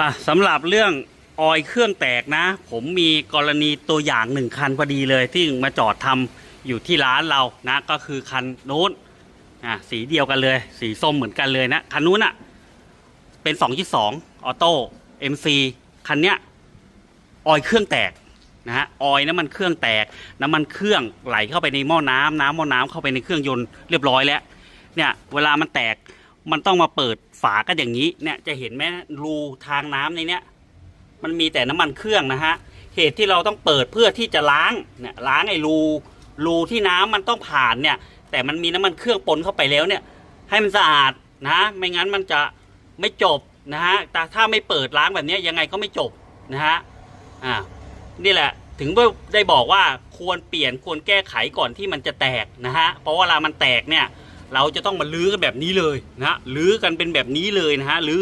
อะสำหรับเรื่องออยเครื่องแตกนะ ผมมีกรณีตัวอย่างหนึ่งคันพอดีเลยที่มาจอดทำอยู่ที่ร้านเรานะก็คือคันนู้นอะสีเดียวกันเลย สีส้มเหมือนกันเลยนะ คันนู้นอะเป็น 2 2 ออโต้ MC คันเนี้ยออยเครื่องแตกนะฮะออยน้ำมันเครื่องแตกน้ำมันเครื่องไหลเข้าไปในหม้อน้ำน้ำหม้อน้ำเข้าไปในเครื่องยนต์เรียบร้อยแล้วเนี่ยเวลามันแตก มันต้องมาเปิดฝากันอย่างนี้เนี่ยจะเห็นไหมรูทางน้ำในเนี้ยมันมีแต่น้ำมันเครื่องนะฮะเหตุที่เราต้องเปิดเพื่อที่จะล้างเนี่ยล้างไอ้รูรูที่น้ำมันต้องผ่านเนี่ย แต่มันมีน้ำมันเครื่องปนเข้าไปแล้วเนี่ย ให้มันสะอาดนะไม่งั้นมันจะไม่จบนะฮะแต่ถ้าไม่เปิดล้างแบบนี้ยังไงก็ไม่จบนะฮะอ่านี่แหละถึงได้บอกว่าควรเปลี่ยนควรแก้ไขก่อนที่มันจะแตกนะฮะเพราะว่าเวลามันแตกเนี่ย เราจะต้องมาลื้อกันแบบนี้เลยนะฮะลื้อกันเป็นแบบนี้เลยนะฮะลื้อ